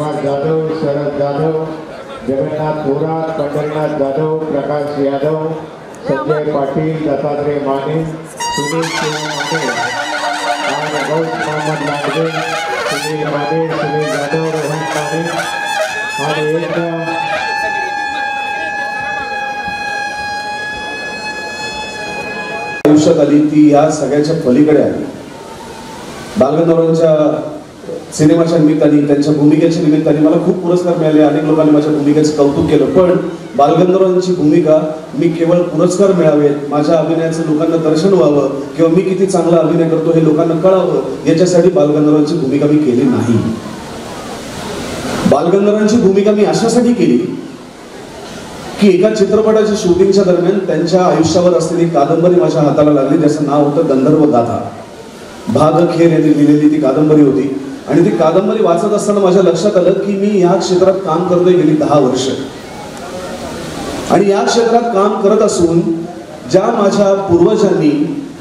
विश्वास जाधव शरद जाधव जगन्नाथ थोरात पंढरीनाथ जाधव प्रकाश यादव संजय पाटील दत्तात्रय माने सुनील माने आणि गौस मोहम्मद लांडगे सुनील माने सुनील जाधव रोहन माने आणि एक आयुष्यात आली ती या सगळ्याच्या पलीकडे आली. बालगंधर्वांच्या सिनेमाच्या निमित्ताने त्यांच्या भूमिकेच्या निमित्ताने मला खूप पुरस्कार मिळाले. अनेक लोकांनी माझ्या भूमिकेचं कौतुक केलं. पण बालगंधर्वांची भूमिका मी केवळ पुरस्कार मिळावेत माझ्या अभिनयाचं लोकांना दर्शन व्हावं किंवा मी किती चांगला अभिनय करतो हे लोकांना कळावं याच्यासाठी बालगंधर्वांची भूमिका मी केली नाही. बालगंधर्वांची भूमिका मी अशासाठी केली की एका चित्रपटाच्या शूटिंगच्या दरम्यान त्यांच्या आयुष्यावर असलेली कादंबरी माझ्या हाताला लागली ज्याचं नाव होतं गंधर्व गाथा भाग खेर यांनी लिहिलेली ती कादंबरी होती. आणि ती कादंबरी वाचत असताना माझ्या लक्षात आलं की मी या क्षेत्रात काम करतोय गेली दहा वर्ष. आणि या क्षेत्रात काम करत असून ज्या माझ्या पूर्वजांनी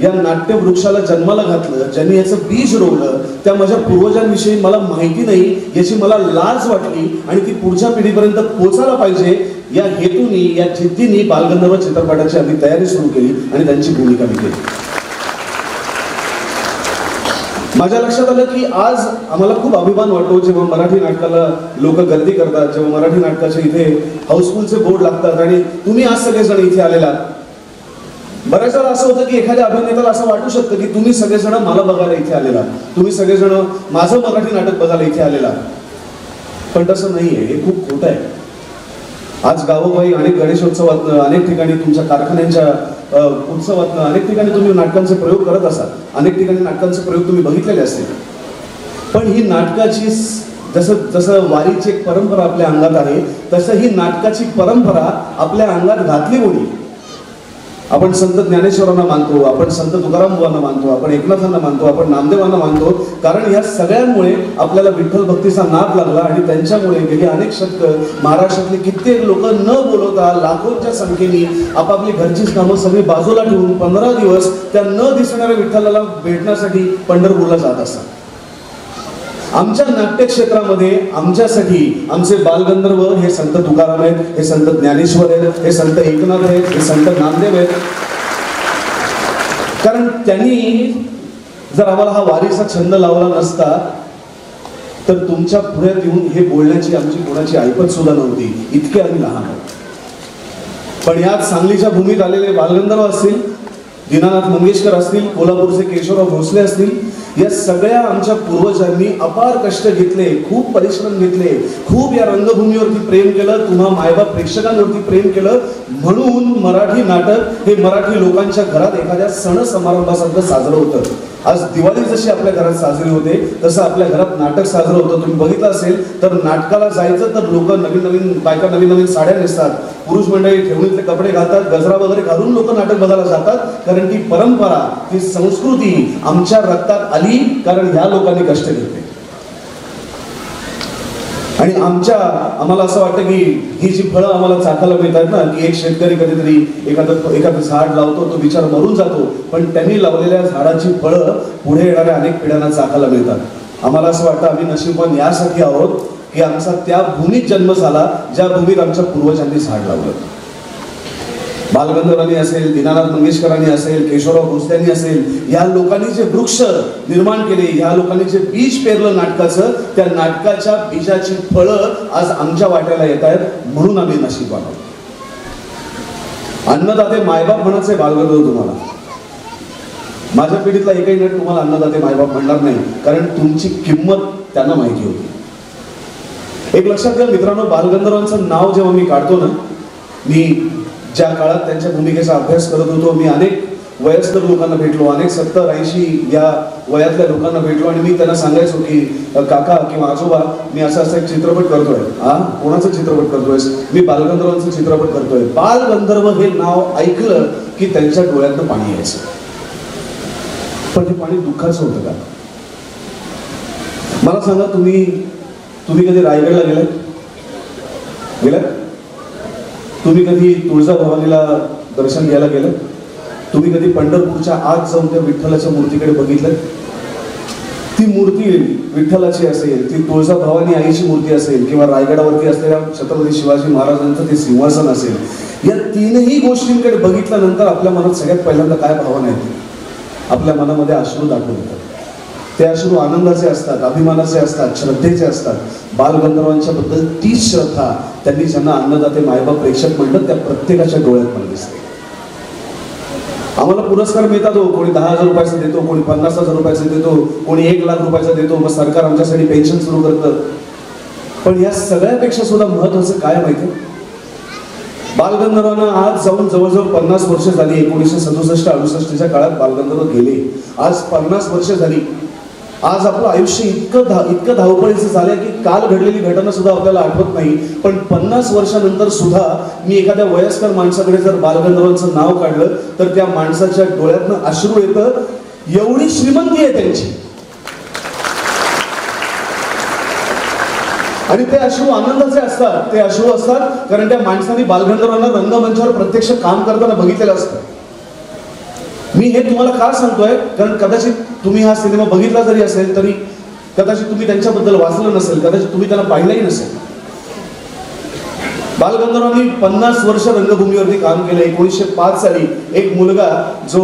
या नाट्यवृक्षाला जन्माला घातलं ज्यांनी याचं बीज रोवलं त्या माझ्या पूर्वजांविषयी मला माहिती नाही याची मला लाज वाटली आणि ती पुढच्या पिढीपर्यंत पोचायला पाहिजे या हेतूनी या जिद्दीनी बालगंधर्व चित्रपटाची आम्ही तयारी सुरू केली आणि त्यांची भूमिका मी केली. माझ्या लक्षात आलं की आज आम्हाला खूप अभिमान वाटतो जेव्हा मराठी नाटकाला लोक गर्दी करतात जेव्हा मराठी नाटकाच्या इथे हाऊसफुलचे बोर्ड लागतात आणि तुम्ही आज सगळेजण इथे आलेला बऱ्याच वेळा असं होतं की एखाद्या अभिनेत्याला असं वाटू शकतं की तुम्ही सगळेजण मला बघायला इथे आलेला तुम्ही सगळेजण माझं मराठी नाटक बघायला इथे आलेला पण तसं नाहीये हे खूप खोटं आहे. आज गावोगावी अनेक गणेशोत्सवात अनेक ठिकाणी तुमच्या कारखान्यांच्या अ, उत्सवात अनेक ठिकाणी तुम्ही नाटकांचे प्रयोग करत असाल. अनेक ठिकाणी नाटकांचे प्रयोग तुम्ही बघितलेले असतील. पण ही नाटकाची जसं जसं वारीची एक परंपरा आपल्या अंगात आहे तसं ही नाटकाची परंपरा आपल्या अंगात घातली कोणी? आपण संत ज्ञानेश्वरांना मानतो आपण संत तुकाराम बुवांना मानतो आपण एकनाथांना मानतो आपण नामदेवांना मानतो. कारण या सगळ्यांमुळे आपल्याला विठ्ठल भक्तीचा नाद लागला आणि त्यांच्यामुळे गेली अनेक शब्द महाराष्ट्रातले कित्येक लोक न बोलवता लाखोंच्या संख्येने आपापली घरचीच कामं सगळी बाजूला ठेवून पंधरा दिवस त्या न दिसणाऱ्या विठ्ठलाला भेटण्यासाठी पंढरपूरला जात असतात. आमच्या नाट्य क्षेत्रामध्ये आमच्यासाठी आमचे बालगंधर्व हे संत तुकाराम आहेत हे संत ज्ञानेश्वर आहेत हे संत एकनाथ आहेत हे संत नामदेव आहेत. कारण त्यांनी जर आम्हाला हा वारीचा छंद लावला नसता तर तुमच्या पुढ्यात येऊन हे बोलण्याची आमची कोणाची ऐपत सुद्धा नव्हती. इतके आम्ही लहान आहोत. पण यात सांगलीच्या भूमीत आलेले बालगंधर्व असतील दीनानाथ मंगेशकर असतील कोल्हापूरचे केशवराव भोसले असतील या सगळ्या आमच्या पूर्वजांनी अपार कष्ट घेतले खूप परिश्रम घेतले खूप या रंगभूमीवरती प्रेम केलं तुम्हा मायबाप प्रेक्षकांवरती प्रेम केलं. म्हणून मराठी नाटक हे मराठी लोकांच्या घरात एखाद्या सण समारंभासारखं साजरं होतं. आज दिवाळी जशी आपल्या घरात साजरी होते तसं आपल्या घरात नाटक साजरं होतं. तुम्ही बघितलं असेल तर नाटकाला जायचं तर लोक नवीन नवीन बायका नवीन नवीन साड्या नेसतात. पुरुष मंडळी ठेवणीतले कपडे घालतात गजरा वगैरे घालून लोक नाटक बघायला जातात कारण ती परंपरा ती संस्कृती आमच्या रक्तात आली कारण ह्या लोकांनी कष्ट घेतले. आणि आमच्या आम्हाला असं वाटतं की ही जी फळं आम्हाला चाकायला मिळतात ना की एक शेतकरी कधीतरी एखादं एखादं झाड लावतो तो विचार मरून जातो पण त्यांनी लावलेल्या झाडाची फळं पुढे येणाऱ्या अनेक पिढ्यांना चाकायला मिळतात. आम्हाला असं वाटतं आम्ही नशीबवान यासाठी आहोत की आमचा त्या भूमीत जन्म झाला ज्या भूमीत आमच्या पूर्वजांनी झाड लावलं. बालगंधर्वांनी असेल दीनानाथ मंगेशकरांनी असेल केशवराव भोसल्यांनी असेल या लोकांनी जे वृक्ष निर्माण केले या लोकांनी जे बीज पेरलं नाटकाचं त्या नाटकाच्या बीजाची फळं आज आमच्या वाट्याला येत आहेत म्हणून आम्ही नशीब आहोत. अन्नदाते मायबाप म्हणायचे बालगंधर्व तुम्हाला. माझ्या पिढीतला एकही नट तुम्हाला अन्नदाते मायबाप म्हणणार नाही कारण तुमची किंमत त्यांना माहिती होती. एक लक्षात घ्या मित्रांनो बालगंधर्वांचं नाव जेव्हा मी काढतो ना मी ज्या काळात त्यांच्या भूमिकेचा अभ्यास करत होतो मी अनेक वयस्कर लोकांना भेटलो अनेक सत्तर ऐंशी या वयातल्या लोकांना भेटलो आणि मी त्यांना सांगायचो की काका किंवा आजोबा मी असा असा एक चित्रपट करतोय. हा कोणाचा चित्रपट करतोय मी बालगंधर्वांचा चित्रपट करतोय. बालगंधर्व हे नाव ऐकलं की त्यांच्या डोळ्यातनं पाणी यायचं. पण ते पाणी दुःखाचं होतं का? मला सांगा तुम्ही तुम्ही कधी रायगडला गेलात? गेलात? तुम्ही कधी तुळजाभवानीला दर्शन घ्यायला गेलं तुम्ही कधी पंढरपूरच्या आत जाऊन त्या विठ्ठलाच्या मूर्तीकडे बघितलं ती मूर्ती विठ्ठलाची असेल ती तुळजाभवानी आईची मूर्ती असेल किंवा रायगडावरती असलेल्या छत्रपती शिवाजी महाराजांचं ते सिंहासन असेल या तीनही गोष्टींकडे बघितल्यानंतर आपल्या मनात सगळ्यात पहिल्यांदा काय भावना येते? आपल्या मनामध्ये अश्रू दाखवतात ते अश्रू आनंदाचे असतात अभिमानाचे असतात श्रद्धेचे असतात. बालगंधर्वांच्या बद्दल तीच श्रद्धा त्यांनी ज्यांना अन्नदाते मायबाप प्रेक्षक म्हणलं त्या प्रत्येकाच्या डोळ्यात मला दिसते. आम्हाला पुरस्कार मिळतात हो. कोणी दहा हजार रुपयाचा देतो कोणी पन्नास हजार रुपयाचा देतो कोणी एक लाख रुपयाचा देतो. मग सरकार आमच्यासाठी पेन्शन सुरू करतं. पण या सगळ्यापेक्षा सुद्धा महत्वाचं काय माहिती? बालगंधर्वांना आज जाऊन जवळजवळ पन्नास वर्ष झाली. एकोणीसशे सदुसष्ट अडुसष्टच्या काळात बालगंधर्व गेले. आज पन्नास वर्ष झाली. आज आपलं आयुष्य इतकं धा इतकं धावपळीचं झालंय की काल घडलेली घटना सुद्धा आपल्याला आठवत नाही. पण पन्नास वर्षानंतर सुद्धा मी एखाद्या वयस्कर माणसाकडे जर बालगंधर्वांचं नाव काढलं तर त्या माणसाच्या डोळ्यातनं अश्रू येतं. एवढी श्रीमंती आहे त्यांची. आणि ते अश्रू आनंदाचे असतात. ते अश्रू असतात कारण त्या माणसाने बालगंधर्वांना रंगमंचावर प्रत्यक्ष काम करताना बघितलेलं असतं. मी हे तुम्हाला का सांगतोय? कारण कदाचित तुम्ही हा सिनेमा बघितला जरी असेल तरी कदाचित तुम्ही त्यांच्याबद्दल वाचलं नसेल कदाचित तुम्ही त्यांना पाहिलंही नसेल. बालगंधर्वांनी पन्नास वर्ष रंगभूमीवरती काम केलं. एकोणीसशे पाच साली एक मुलगा जो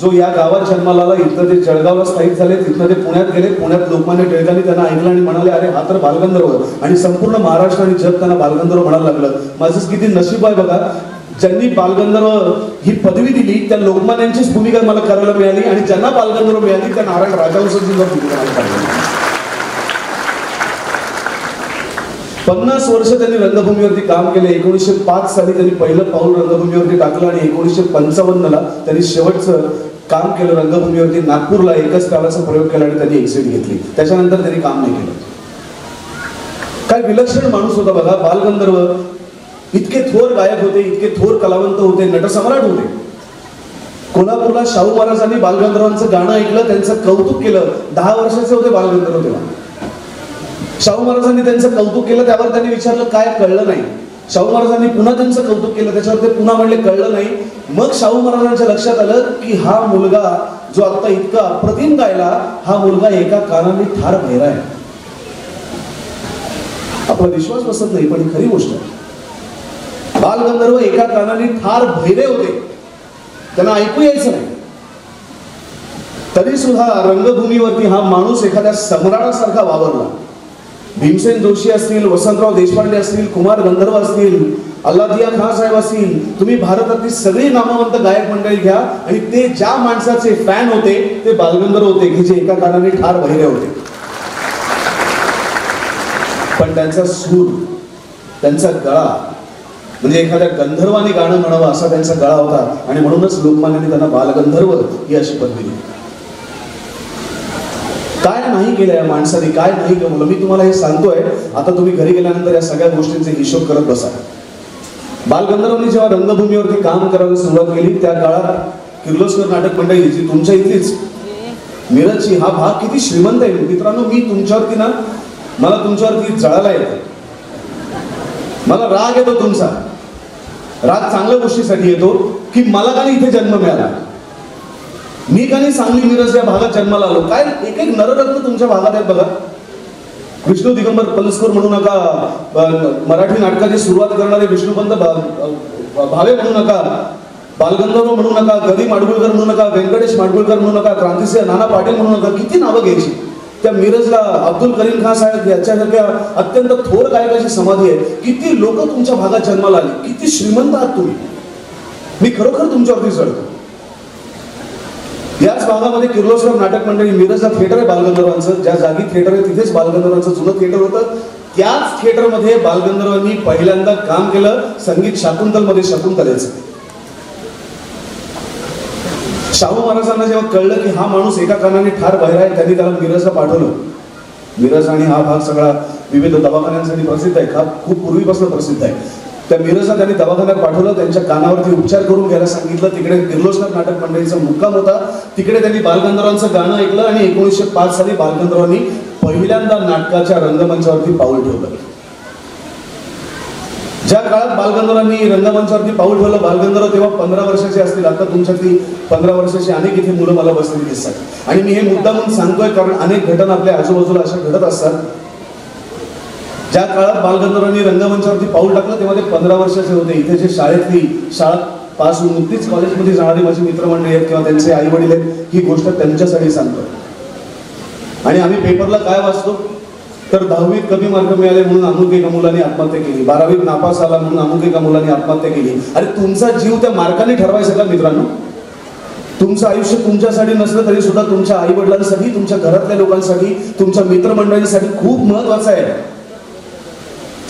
जो या गावात जन्माला आला इथं ते जळगावला स्थायिक झाले तिथनं ते पुण्यात गेले. पुण्यात लोकमान्य टिळकांनी त्यांना ऐकलं आणि म्हणाले अरे हा तर बालगंधर्व. आणि संपूर्ण महाराष्ट्र आणि जग त्यांना बालगंधर्व म्हणायला लागलं. माझं किती नशीब आहे बघा. ज्यांनी बालगंधर्व ही पदवी दिली त्या लोकमान्यांचीच भूमिका मला करायला मिळाली आणि ज्यांना बालगंधर्व मिळाली त्या नारायण राजवंशाची भूमिका मला पन्नास वर्ष त्यांनी रंगभूमीवरती काम केले एकोणीसशे पाच साली त्यांनी पहिलं पाऊल रंगभूमीवरती टाकलं आणि एकोणीसशे पंचावन्नला त्यांनी शेवटचं काम केलं रंगभूमीवरती. नागपूरला एकच कालाचा प्रयोग केला आणि त्यांनी एक्झिट घेतली. त्याच्यानंतर त्यांनी काम नाही केलं. काय विलक्षण माणूस होता बघा बालगंधर्व इतके थोर गायक होते इतके थोर कलावंत होते नटसम्राट होते. कोल्हापूरला शाहू महाराजांनी बालगंधर्वांचं गाणं ऐकलं त्यांचं कौतुक केलं. दहा वर्षाचे होते बालगंधर्व तेव्हा. शाहू महाराजांनी त्यांचं कौतुक केलं त्यावर त्यांनी विचारलं काय कळलं नाही? शाहू महाराजांनी पुन्हा त्यांचं कौतुक केलं त्याच्यावर ते पुन्हा म्हणले कळलं नाही. मग शाहू महाराजांच्या लक्षात आलं की हा मुलगा जो आता इतका अप्रतिम गायला हा मुलगा एका कानाने ठार भैरा आहे. आपला विश्वास बसत नाही पण ही खरी गोष्ट आहे. बालगंधर्व एका कानाने ठार भैरे होते. त्यांना ऐकू यायचं नाही. तरी सुद्धा रंगभूमीवरती हा माणूस एखाद्या सम्राटासारखा वावरला. भीमसेन जोशी असतील वसंतराव देशपांडे असतील कुमार गंधर्व असतील अल्लादिया खान साहेब असतील तुम्ही भारतातली सगळी नामवंत गायक मंडळी घ्या आणि ते ज्या माणसाचे फॅन होते ते बालगंधर्व होते की जे एका कानाने ठार बहिरे होते. पण त्यांचा सूर त्यांचा गळा म्हणजे एखाद्या गंधर्वाने गाणं म्हणावं असा त्यांचा गळा होता आणि म्हणूनच लोकमान्यांनी त्यांना बालगंधर्व ही अशी पदवी दिली. काय नाही केलं या माणसाने? काय नाही कमवलं मी तुम्हाला हे सांगतोय आता तुम्ही घरी गेल्यानंतर या सगळ्या गोष्टींचे हिशोब करत बसा. बालगंधर्वांनी जेव्हा रंगभूमीवरती काम करायला सुरुवात केली त्या काळात किर्लोस्कर नाटक मंडळी जी तुमच्या इथलीच. मिरजची हा भाग किती श्रीमंत आहे. मित्रांनो मी तुमच्यावरती ना मला तुमच्यावरती जळायला येतो. मला राग येतो तुमचा. राग चांगल्या गोष्टीसाठी येतो की मला का इथे जन्म मिळाला? मी का नाही सांगली मिरज या भागात जन्माला आलो? काय एक एक नररत्न तुमच्या भागात आहेत बघा. विष्णू दिगंबर पलस्कर म्हणू नका मराठी नाटकाची सुरुवात करणारे विष्णुपंत भा- भावे म्हणू नका बालगंधर्व म्हणू नका गदी माडगुळकर म्हणू नका व्यंकटेश माडगुळकर म्हणू नका क्रांतिसिंह नाना पाटील म्हणू नका किती नावं घ्यायची? त्या मिरजला अब्दुल करीम खान साहेब याच्यासारख्या अत्यंत थोर गायकाची समाधी आहे. किती लोक तुमच्या भागात जन्माला आली? किती श्रीमंत आहात तुम्ही? मी खरोखर तुमच्यावरती चढतो. याच भागामध्ये किर्लोस्कर नाटक मंडळी मिरजला थिएटर आहे बालगंधर्वांचं. ज्या जागी थिएटर आहे तिथेच बालगंधर्वांचं जुनं थिएटर होतं. त्याच थिएटरमध्ये बालगंधर्वांनी पहिल्यांदा काम केलं संगीत शाकुंतलमध्ये शकुंतलेचं. शाहू महाराजांना जेव्हा कळलं की हा माणूस एका कानाने ठार बाहेर आहे त्यांनी त्याला मिरजला पाठवलं. मिरज आणि हा भाग सगळा विविध दवाखान्यांसाठी प्रसिद्ध आहे. हा खूप पूर्वीपासून प्रसिद्ध आहे. त्या मिरजला त्यांनी दवाखान्यात पाठवलं त्यांच्या कानावरती उपचार करून घ्यायला सांगितलं. तिकडे किर्लोस्कर नाटक मंडळीचा मुक्काम होता. तिकडे त्यांनी बालगंधर्वांचं गाणं ऐकलं आणि एकोणीसशे पाच साली बालगंधर्वांनी पहिल्यांदा नाटकाच्या रंगमंचावरती पाऊल ठेवलं. ज्या काळात बालगंधर्वांनी रंगमंचावरती पाऊल ठेवलं बालगंधर्व तेव्हा पंधरा वर्षाचे असतील. आता तुमच्यातली पंधरा वर्षाची अनेक इथे मुलं मला बसलेली दिसतात. आणि मी हे मुद्दा म्हणून सांगतोय कारण अनेक घटना आपल्या आजूबाजूला अशा घडत असतात. ज्या काळात बालगंधर्वांनी रंगमंचावरती पाऊल टाकलं तेव्हा ते पंधरा वर्षाचे होते. इथे जे शाळेतली शाळा पास होऊन नुकतीच कॉलेजमध्ये जाणारी माझी मित्रमंडळी आहेत किंवा त्यांचे आई वडील आहेत ही गोष्ट त्यांच्यासाठी सांगतो आणि आम्ही पेपरला काय वाचतो? तर दहावीत कमी मार्क मिळाले म्हणून अमुक एका मुलाने आत्महत्या केली. बारावीत नापास आला म्हणून अमुक एका मुलाने आत्महत्या केली. अरे तुमचा जीव त्या मार्काने ठरवायचा का मित्रांनो? तुमचं आयुष्य तुमच्यासाठी नसलं तरी सुद्धा तुमच्या आई वडिलांसाठी तुमच्या घरातल्या लोकांसाठी तुमच्या मित्रमंडळींसाठी खूप महत्वाचं आहे.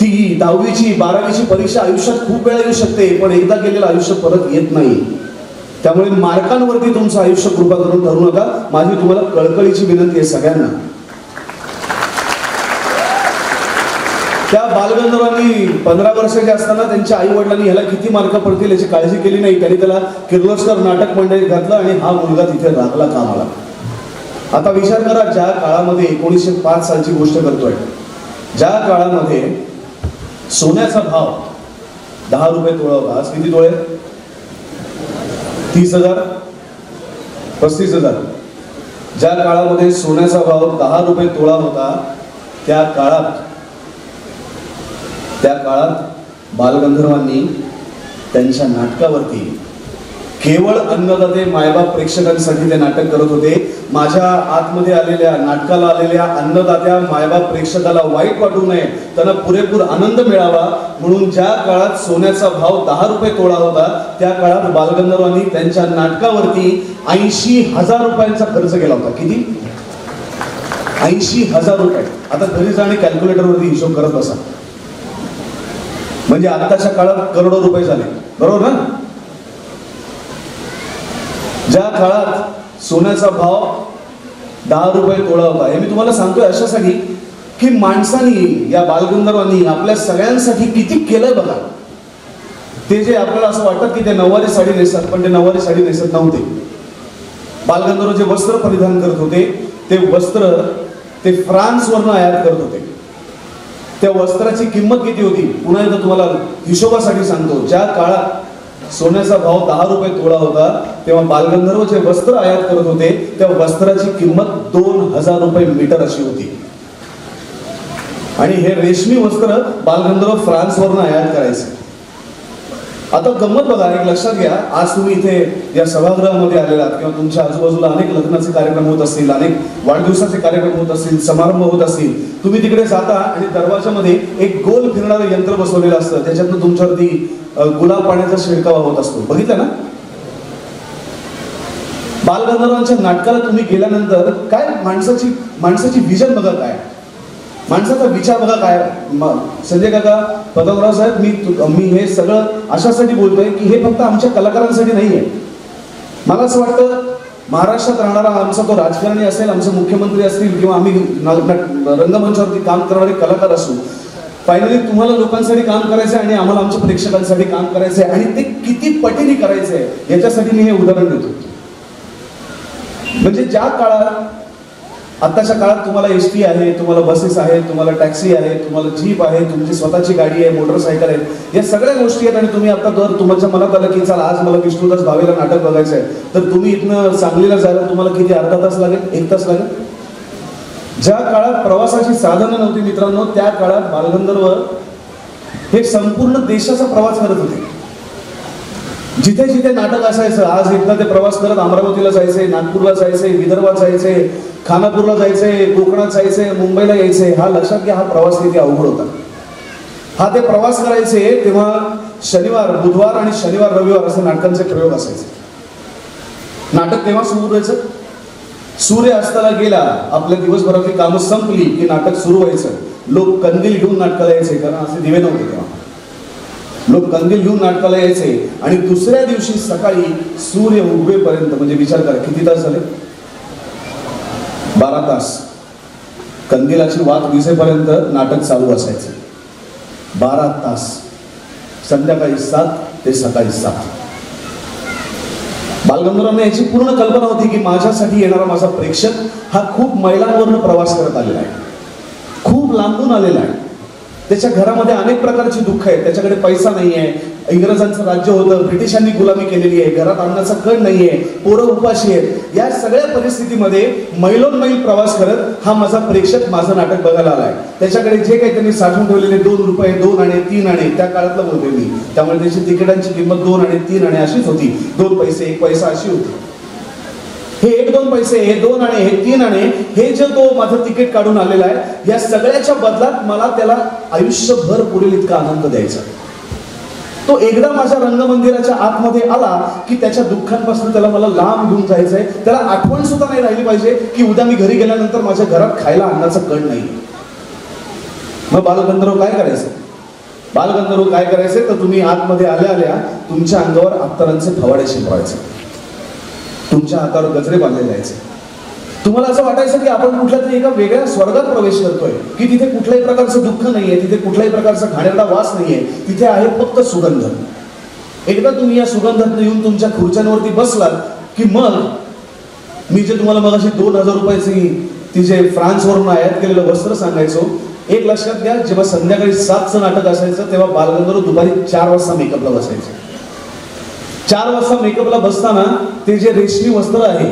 ती दहावीची बारावीची परीक्षा आयुष्यात खूप वेळा येऊ शकते पण एकदा गेलेलं आयुष्य परत येत नाही. त्यामुळे मार्कांवरती तुमचं आयुष्य कृपा करून ठरू नका. माझी तुम्हाला कळकळीची विनंती आहे सगळ्यांना. त्या बालगंधर्वांनी पंधरा वर्षाचे असताना त्यांच्या आई वडिलांनी ह्याला किती मार्क पडतील याची काळजी केली नाही. त्यांनी त्याला किर्लोस्कर नाटक मंडळीत घातलं आणि हा मुलगा तिथे राखला कामाला. आता विचार करा ज्या काळामध्ये एकोणीसशे पाच सालची गोष्ट करतोय ज्या काळामध्ये सोन्याचा भाव दहा रुपये तोळा होता. आज किती तोळे? तीस हजार? पस्तीस हजार. ज्या काळामध्ये सोन्याचा भाव दहा रुपये तोळा होता त्या काळात त्या काळात बालगंधर्वांनी त्यांच्या नाटकावरती केवळ अन्नदाते मायबाप प्रेक्षकांसाठी ते नाटक करत होते. माझ्या आतमध्ये आलेल्या नाटकाला आलेल्या अन्नदात्या मायबाप प्रेक्षकाला वाईट वाटू नये त्यांना पुरेपूर आनंद मिळावा. म्हणून ज्या काळात सोन्याचा भाव दहा रुपये तोळा होता त्या काळात बालगंधर्वांनी त्यांच्या नाटकावरती ऐंशी हजार रुपयांचा खर्च केला होता. किती? ऐंशी हजार रुपये. आता घरी जाणे कॅल्क्युलेटरवरती हिशोब करत बसा. म्हणजे आत्ताच्या काळात करोडो रुपये झाले. बरोबर ना? ज्या काळात सोन्याचा भाव दहा रुपये तोळा होता हे मी तुम्हाला सांगतोय अशासाठी की माणसांनी या बालगंधर्वांनी आपल्या सगळ्यांसाठी किती केलंय बघा. ते जे आपल्याला असं वाटत की ते नऊवारी साडी नेसतात पण ते नऊवारी साडी नेसत नव्हते. बालगंधर्व जे वस्त्र परिधान करत होते ते वस्त्र ते फ्रान्सवरनं आयात करत होते. त्या वस्त्राची किंमत किती होती? पुन्हा एकदा तुम्हाला हिशोबासाठी सांगतो. ज्या काळात सोन्याचा भाव दहा रुपये तोळा होता तेव्हा बालगंधर्व जे वस्त्र आयात करत होते त्या वस्त्राची किंमत दोन हजार रुपये मीटर अशी होती. आणि हे रेशमी वस्त्र बालगंधर्व फ्रान्सवरून आयात करायचे. आता गंमत बघा एक लक्षात घ्या. आज तुम्ही इथे या सभागृहामध्ये आलेला आहात किंवा तुमच्या आजूबाजूला अनेक लग्नाचे कार्यक्रम होत असतील अनेक वाढदिवसाचे कार्यक्रम होत असतील समारंभ होत असतील. तुम्ही तिकडे जाता आणि दरवाजामध्ये एक गोल फिरणारं यंत्र बसवलेलं असतं. त्याच्यातनं तुमच्यावरती गुलाब पाण्याचा शिडकावा होत असतो. बघितलं ना? बालगंधर्वांच्या नाटकाला तुम्ही गेल्यानंतर काय माणसाची माणसाची विजन बघा काय? माणसाचा विचार बघा काय म- संजय काका पतंगराव साहेब मी तु- मी हे सगळं अशासाठी बोलतोय की हे फक्त आमच्या कलाकारांसाठी नाही आहे मला असं वाटतं महाराष्ट्रात राहणारा आमचा तो राजकारणी असेल आमचे मुख्यमंत्री असतील किंवा आम्ही रंगमंचावरती काम करणारे कलाकार असू फायनली तुम्हाला लोकांसाठी काम करायचं आहे आणि आम्हाला आमच्या प्रेक्षकांसाठी काम करायचं आहे आणि ते किती पटीने करायचं आहे याच्यासाठी मी हे उदाहरण देतो. म्हणजे ज्या काळात आत्ताच्या काळात तुम्हाला एस टी आहे तुम्हाला बसेस आहेत तुम्हाला टॅक्सी आहे तुम्हाला जीप आहे तुमची स्वतःची गाडी आहे मोटरसायकल आहे. या सगळ्या गोष्टी आहेत आणि तुम्ही आता जर तुमच्या मनात आलं की चला आज मला विष्णुदास भावेला नाटक बघायचं आहे. तर तुम्ही इथनं सांगलीला जायला तुम्हाला किती अर्धा तास लागेल? एक तास लागेल? ज्या काळात प्रवासाची साधनं नव्हती मित्रांनो त्या काळात बालगंधर्व हे संपूर्ण देशाचा प्रवास करत होते. जिथे जिथे नाटक असायचं आज इथनं ते प्रवास करत अमरावतीला जायचंय नागपूरला जायचंय विदर्भात जायचंय खानापूरला जायचंय कोकणात जायचंय मुंबईला यायचंय हा लक्षात घ्या हा प्रवास किती अवघड होता. हा ते प्रवास करायचे तेव्हा शनिवार बुधवार आणि शनिवार रविवार असे नाटकांचे प्रयोग असायचे. नाटक तेव्हा सुरू व्हायचं. सूर्य असताना गेला आपल्या दिवसभरातली कामं संपली की नाटक सुरू व्हायचं. लोक कंदील घेऊन नाटकाला यायचे कारण असे दिवे नव्हते तेव्हा. लोक कंदील घेऊन नाटकाला यायचे आणि दुसऱ्या दिवशी सकाळी सूर्य उगवेपर्यंत म्हणजे विचार करा किती तास झाले? बारा तास. कंदिलाची वात दिसेपर्यंत नाटक चालू असायचं. बारा तास. संध्याकाळी सात ते सकाळी सात. बालगंधर्वांना याची पूर्ण कल्पना होती की माझ्यासाठी येणारा माझा प्रेक्षक हा खूप मैलांवरनं प्रवास करत आलेला आहे. खूप लांबून आलेला आहे. त्याच्या घरामध्ये अनेक प्रकारची दुःख आहेत. त्याच्याकडे पैसा नाही आहे इंग्रजांचं राज्य होतं. ब्रिटिशांनी गुलामी केलेली आहे. घरात अन्नाचा कण नाही आहे पोरं उपाशी आहेत. या सगळ्या परिस्थितीमध्ये मैलोन्मैल प्रवास करत हा माझा प्रेक्षक माझं नाटक बघायला आलाय. त्याच्याकडे जे काही त्यांनी साठवून ठेवलेले दोन रुपये दोन आणि तीन आणे त्या काळातलं बोलते मी. त्यामुळे त्याची तिकिटांची किंमत दोन आणि तीन आणि अशीच होती. दोन पैसे एक पैसा अशी होती. हे एक दोन पैसे हे दोन आणे हे तीन आणे हे जे तो माझं तिकीट काढून आलेला आहे या सगळ्याच्या बदलात मला त्याला आयुष्यभर पुढील इतका आनंद द्यायचा. तो एकदा माझ्या रंगमंदिराच्या आतमध्ये आला की त्याच्या दुःखांपासून त्याला मला लांब घेऊन जायचं आहे त्याला आठवण सुद्धा नाही राहिली पाहिजे की उद्या मी घरी गेल्यानंतर माझ्या घरात खायला अन्नाचं कण नाही. मग बालगंधर्व काय करायचं? बालगंधर्व काय करायचे? तर तुम्ही आतमध्ये आल्या आल्या तुमच्या अंगावर अत्तरांचे फवाडे शिंपवायचे तुमच्या हातावर गजरे बांधले जायचे. तुम्हाला असं वाटायचं की आपण कुठल्या तरी एका वेगळ्या स्वर्गात प्रवेश करतोय की तिथे कुठल्याही प्रकारचं दुःख नाहीये तिथे कुठल्याही प्रकारचा घाण्याचा वास नाहीये तिथे आहे फक्त सुगंध. एकदा तुम्ही या सुगंधात येऊन तुमच्या खुर्च्यांवरती बसलात की मग मी जे तुम्हाला मग अशी दोन हजार रुपयाची ती जे फ्रान्सवरून आयात केलेलं वस्त्र सांगायचो एक लक्षात घ्या जेव्हा संध्याकाळी सातचं नाटक असायचं तेव्हा बालगंधर्व दुपारी चार वाजता मेकअपला बसायचं. चार वाजता मेकअपला बसताना ते जे रेशमी वस्त्र आहे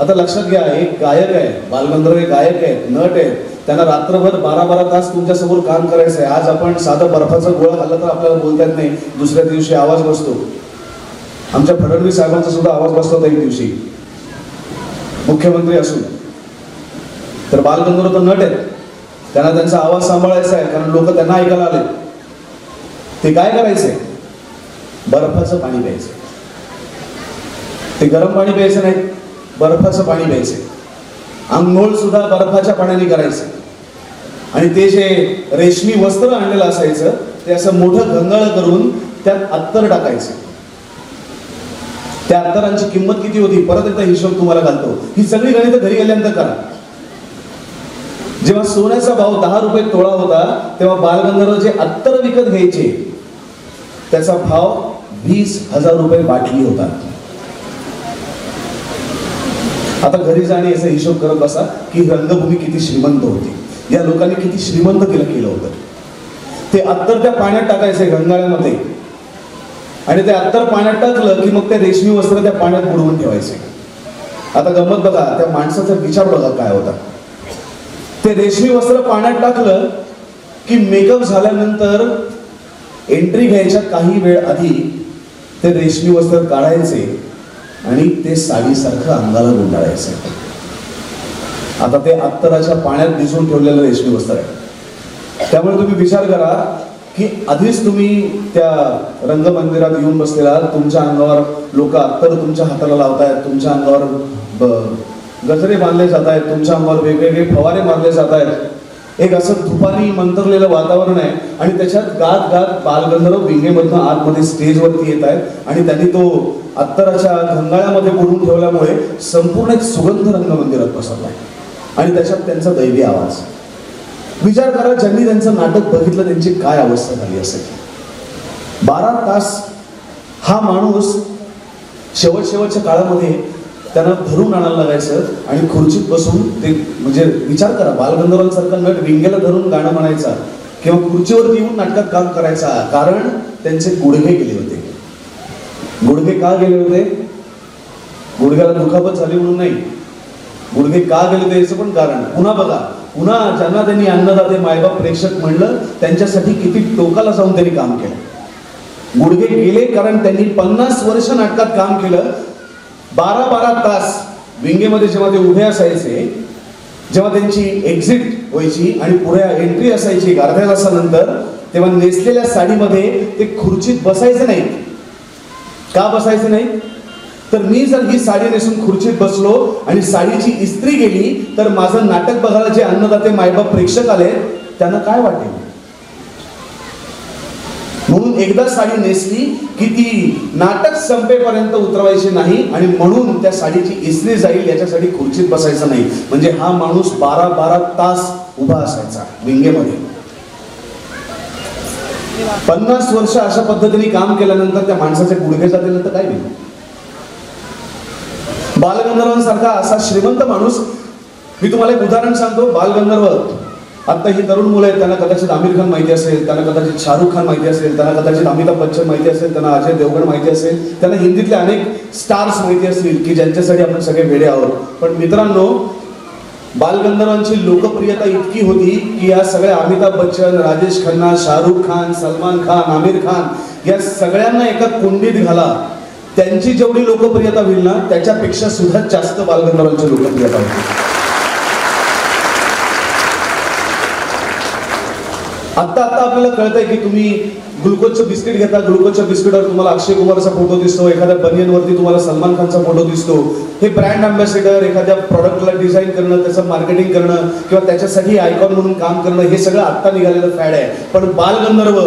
आता लक्षात घ्या एक गायक आहे बालगंधर्व हे गायक आहेत नट आहेत त्यांना रात्रभर बारा बारा तास तुमच्यासमोर काम करायचं आहे आज आपण साधं बर्फाचा गोळा खाल्ला तर आपल्याला बोलता येत नाही दुसऱ्या दिवशी आवाज बसतो. आमच्या फडणवीस साहेबांचा सुद्धा आवाज बसला होता एक दिवशी. मुख्यमंत्री असून. तर बालगंधर्व तर नट आहेत. त्यांना त्यांचा आवाज सांभाळायचा आहे कारण लोक त्यांना ऐकायला आले ते काय करायचे बर्फाचं पाणी प्यायचं. ते गरम पाणी प्यायचं नाही बर्फाचं पाणी प्यायचे. आंघोळ सुद्धा बर्फाच्या पाण्याने करायचं. आणि ते जे रेशमी वस्त्र आणलेलं असायचं ते असं मोठं घंगाळ करून त्यात अत्तर टाकायचं. त्या अत्तरांची किंमत किती होती? परत एकदा हिशोब तुम्हाला घालतो. ही सगळी गणित घरी गेल्यानंतर करा. जेव्हा सोन्याचा भाव दहा रुपये तोळा होता तेव्हा बालगंधर्व जे अत्तर विकत घ्यायचे त्याचा भाव वीस हजार रुपये बाटली होता. आता घरी जाणे याचा हिशोब करत बसा की रंगभूमी किती श्रीमंत होती. या लोकांनी किती श्रीमंत केलं केलं होतं. ते अत्तर त्या पाण्यात टाकायचे गंगाळ्यामध्ये. आणि ते अत्तर पाण्यात टाकलं की मग ते रेशमी वस्त्र त्या पाण्यात बुडवून ठेवायचे. आता गमत बघा त्या माणसाचा विचार बघा काय होता. ते रेशमी वस्त्र पाण्यात टाकलं की मेकअप झाल्यानंतर एंट्री घ्यायच्या काही वेळ आधी ते रेशमी वस्त्र काढायचे आणि ते साडीसारखं अंगाला गुंडाळायचे. आता ते अत्तराच्या पाण्यात भिजून ठेवलेलं रेशमी वस्त्र आहे. त्यामुळे तुम्ही विचार करा की आधीच तुम्ही त्या रंगमंदिरात येऊन बसलेला तुमच्या अंगावर लोक अत्तर तुमच्या हाताला लावतायत तुमच्या अंगावर गजरे बांधले जात आहेत तुमच्या अंगावर वेगवेगळे फवारे मारले जात आहेत एक असं दुपारी मंतरलेलं वातावरण आहे आणि त्याच्यात गात गात बालगंधर्व विंगेमधनं आतमध्ये स्टेजवरती येत आहेत आणि त्यांनी तो अत्तराच्या घंगाळ्यामध्ये बुडून ठेवल्यामुळे संपूर्ण एक सुगंध रंगमंदिरात पसरला आहे. आणि त्याच्यात त्यांचा दैवी आवाज. विचार करा ज्यांनी त्यांचं नाटक बघितलं त्यांची काय अवस्था झाली असेल? बारा तास हा माणूस शेवट शेवटच्या काळामध्ये त्यांना धरून आणायला लागायचं आणि खुर्चीत बसून ते म्हणजे विचार करा. बालगंधर्वांसारखा नट विंग्याला धरून गाणं म्हणायचा किंवा खुर्चीवरती येऊन नाटकात काम करायचा कारण त्यांचे गुडघे गेले होते. गुडघे का गेले होते? गुडघ्याला दुखापत झाली म्हणून नाही. गुडघे का गेले होते याचं पण कारण. पुन्हा बघा पुन्हा ज्यांना त्यांनी अन्नदाते मायबाप प्रेक्षक म्हणलं त्यांच्यासाठी किती टोकाला जाऊन त्यांनी काम केलं. गुडघे गेले कारण त्यांनी पन्नास वर्ष नाटकात काम केलं बारा बारा तास विंगेमध्ये जेव्हा ते उभे असायचे जेव्हा त्यांची एक्झिट व्हायची आणि पुढे एंट्री असायची अर्ध्या तासानंतर तेव्हा नेसलेल्या साडीमध्ये ते खुर्चीत बसायचे नाही का बसायचे नाही तर मी जर ही साडी नेसून खुर्चीत बसलो आणि साडीची इस्त्री गेली तर माझं नाटक बघायला जे अन्नदाते मायबाप प्रेक्षक आले त्यांना काय वाटेल? म्हणून एकदा साडी नेसली की ती नाटक संपेपर्यंत उतरवायची नाही आणि म्हणून त्या साडीची इसली जाईल याच्यासाठी खुर्चीत बसायचं नाही. म्हणजे हा माणूस बारा बारा तास उभा असायचा विंगेमध्ये. पन्नास वर्ष अशा पद्धतीने काम केल्यानंतर त्या माणसाचे गुडघे जातील तर काय नाही बालगंधर्वांसारखा असा श्रीमंत माणूस मी तुम्हाला एक उदाहरण सांगतो. बालगंधर्व आता ही तरुण मुलं आहेत त्यांना कदाचित आमिर खान माहिती असेल त्यांना कदाचित शाहरुख खान माहिती असेल त्यांना कदाचित अमिताभ बच्चन माहिती असेल त्यांना अजय देवगण माहिती असेल त्यांना हिंदीतले अनेक स्टार्स माहिती असतील की ज्यांच्यासाठी आपण सगळे वेडे आहोत. पण मित्रांनो बालगंधर्वांची लोकप्रियता इतकी होती की या सगळ्या अमिताभ बच्चन राजेश खन्ना शाहरुख खान सलमान खान आमिर खान या सगळ्यांना एका कुंडीत घाला. त्यांची जेवढी लोकप्रियता होईल ना त्याच्यापेक्षा सुद्धा जास्त बालगंधर्वांची लोकप्रियता होती आत्ता आता आपल्याला कळतंय की तुम्ही ग्लुकोजचं बिस्किट घेता. ग्लुकोजच्या बिस्किटवर तुम्हाला अक्षय कुमारचा फोटो दिसतो एखाद्या बनियनवरती तुम्हाला सलमान खानचा फोटो दिसतो. हे ब्रँड अँबॅसेडर एखाद्या प्रॉडक्टला डिझाईन करणं त्याचं मार्केटिंग करणं किंवा त्याच्यासाठी आयकॉन म्हणून काम करणं हे सगळं आत्ता निघालेलं फॅड आहे. पण बालगंधर्व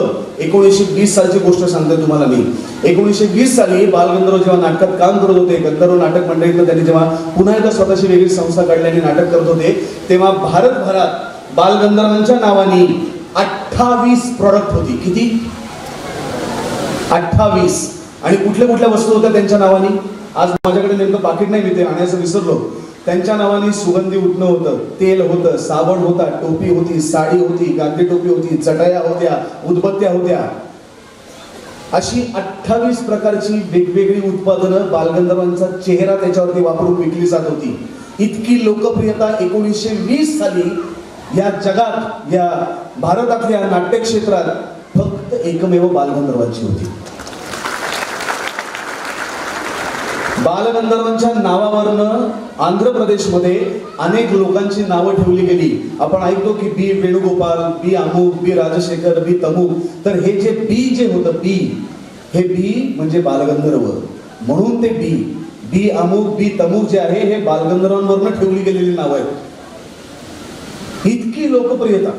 एकोणीसशे वीस सालची गोष्ट सांगते तुम्हाला मी. एकोणीसशे वीस साली बालगंधर्व जेव्हा नाटकात काम करत होते गंधर्व नाटक मंडळीतनं त्यांनी जेव्हा पुन्हा एकदा स्वतःची वेगळी संस्था काढली आणि नाटक करत होते तेव्हा भारतभरात बालगंधर्वांच्या नावाने अठ्ठावीस प्रॉडक्ट होती. किती? अठ्ठावीस. आणि कुठल्या कुठल्या वस्तू होत्या त्यांच्या नावाने? आज माझ्याकडे नेमकं पाकिट नाही मी ते आणायचं विसरलो. त्यांच्या नावाने सुगंधी उठणं होतं तेल होतं साबण होता टोपी होती साडी होती गांधी टोपी होती चटया होत्या उदबत्त्या होत्या. अशी अठ्ठावीस प्रकारची वेगवेगळी उत्पादनं बालगंधर्वांचा चेहरा त्याच्यावरती वापरून विकली जात होती. इतकी लोकप्रियता एकोणीसशे वीस साली या जगात या भारतातल्या नाट्य क्षेत्रात फक्त एकमेव बालगंधर्वांची होती. बालगंधर्वांच्या नावावरनं आंध्र प्रदेशमध्ये अनेक लोकांची नावं ठेवली गेली. आपण ऐकतो की बी वेणुगोपाल बी अमुक बी राजशेखर बी तमुक तर हे जे बी जे होतं बी हे बी म्हणजे बालगंधर्व. म्हणून ते बी बी अमुक बी तमुक जे आहे हे बालगंधर्वांवरनं ठेवली गेलेली नावं आहेत. इतकी लोकप्रियता.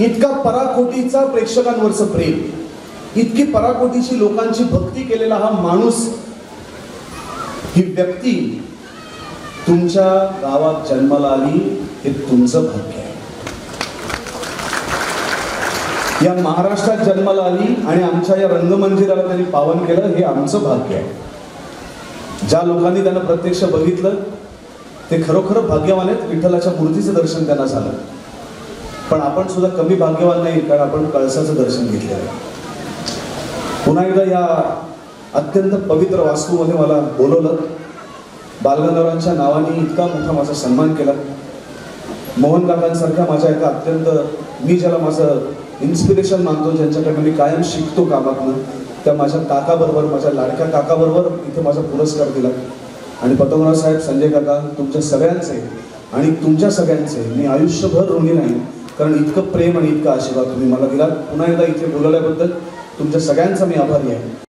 इतका पराकोटीचा प्रेक्षकांवरचं प्रेम. इतकी पराकोटीची लोकांची भक्ती केलेला हा माणूस ही व्यक्ती तुमच्या गावात जन्माला आली हे तुमचं भाग्य आहे. या महाराष्ट्रात जन्माला आली आणि आमच्या या रंगमंदिराला त्यांनी पावन केलं हे आमचं भाग्य आहे. ज्या लोकांनी त्यांना प्रत्यक्ष बघितलं ते खरोखर भाग्यवान आहेत विठ्ठलाच्या मूर्तीचं दर्शन त्यांना झालं. पण आपण सुद्धा कमी भाग्यवान नाही कारण आपण कळसाचं दर्शन घेतलेलं आहे. पुन्हा एकदा या अत्यंत पवित्र वास्तूमध्ये मला बोलवलं. बालगंधर्वांच्या नावाने इतका मोठा माझा सन्मान केला. मोहन काकांसारख्या माझ्या एका अत्यंत मी ज्याला माझं इन्स्पिरेशन मानतो ज्यांच्याकडनं मी कायम शिकतो कामातनं त्या माझ्या काकाबरोबर माझ्या लाडक्या काकाबरोबर इथे माझा पुरस्कार दिला. आणि पतंगराव साहेब संजय काका तुमच्या सगळ्यांचे आणि तुमच्या सगळ्यांचे मी आयुष्यभर ऋणी नाही कारण इतकं प्रेम आणि इतका आशीर्वाद तुम्ही मला दिला पुन्हा एकदा इथे बोलवल्याबद्दल तुमच्या सगळ्यांचा मी आभारी आहे.